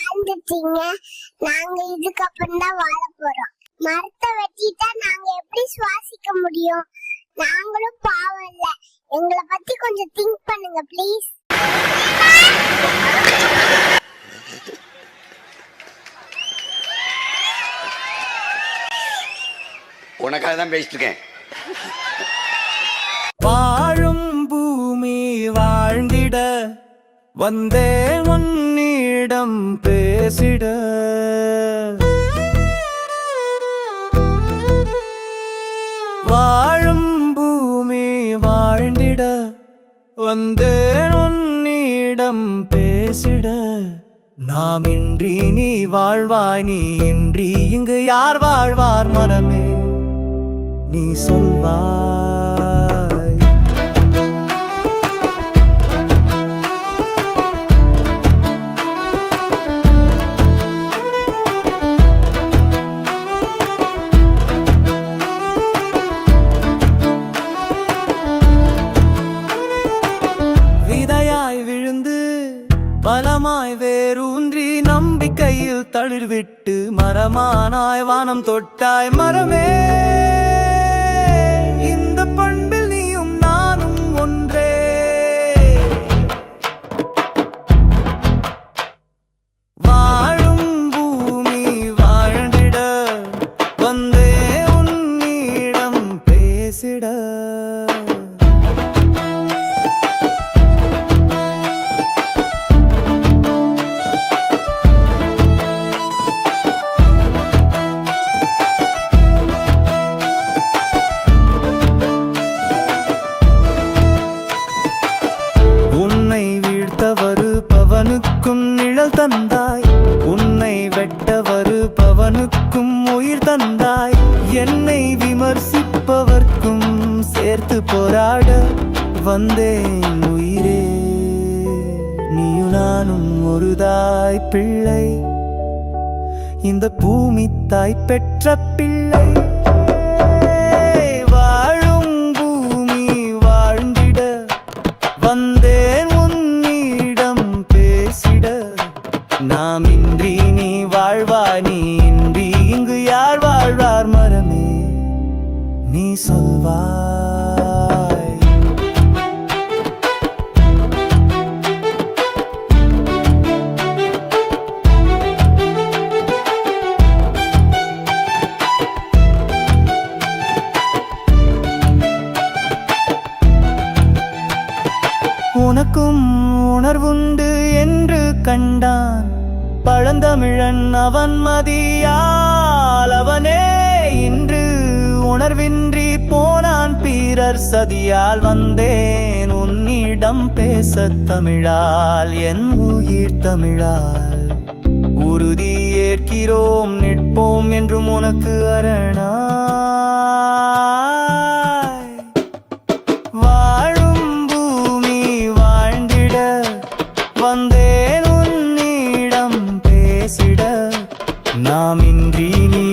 வாழ்ந்துட்டீங்க. நாங்க இதுக்கப்புறம் தான் வாழ போறோம். மரத்தை வெட்டிட்டா நாங்க எப்படி சுவாசிக்க முடியும்? நாங்களும் பாவம் இல்ல. எங்களை பத்தி கொஞ்சம் திங்க் பண்ணுங்க ப்ளீஸ் உனக்காக தான் பேசிட்டு இருக்கேன் வாழும் பூமி வாழ்ந்திட வந்தே உன்னிடம் பேசிட. வாழும் பூமி வாழ்ந்திட. வந்தேன் உன்னிடம் பேசிட. நாம் இன்றி நீ வாழ்வாய் நீ இன்றி இங்கு யார் வாழ்வார் மனமே? நீ சொல்வார் பலமாய் வேரூன்றி நம்பிக்கையில் தளிர்விட்டு மரமானாய் வானம் தொட்டாய் மரமே. நானுக்கும் உயிர் தந்தாய். என்னை விமர்சிப்பவர்க்கும் சேர்த்து போராட வந்தேன் உயிரே. நீயும் நானும் ஒரு தாய் பிள்ளை. இந்த பூமி தாய் பெற்ற பிள்ளை. சொல்வாய் உனக்கும் உணர்வுண்டு என்று கண்டான் பழந்தமிழன் அவன் மதியால் அவனே இன்று உணர்வின்றி போனான் பீரர் சதியால் வந்தேன். உன்னிடம் பேச தமிழால் என் உயிர் தமிழால். உறுதி ஏற்கிறோம் நிற்போம் என்றும் உனக்கு அரணா வந்தேன் உன்னிடம் பேசிட. நாம் இன்றி நீ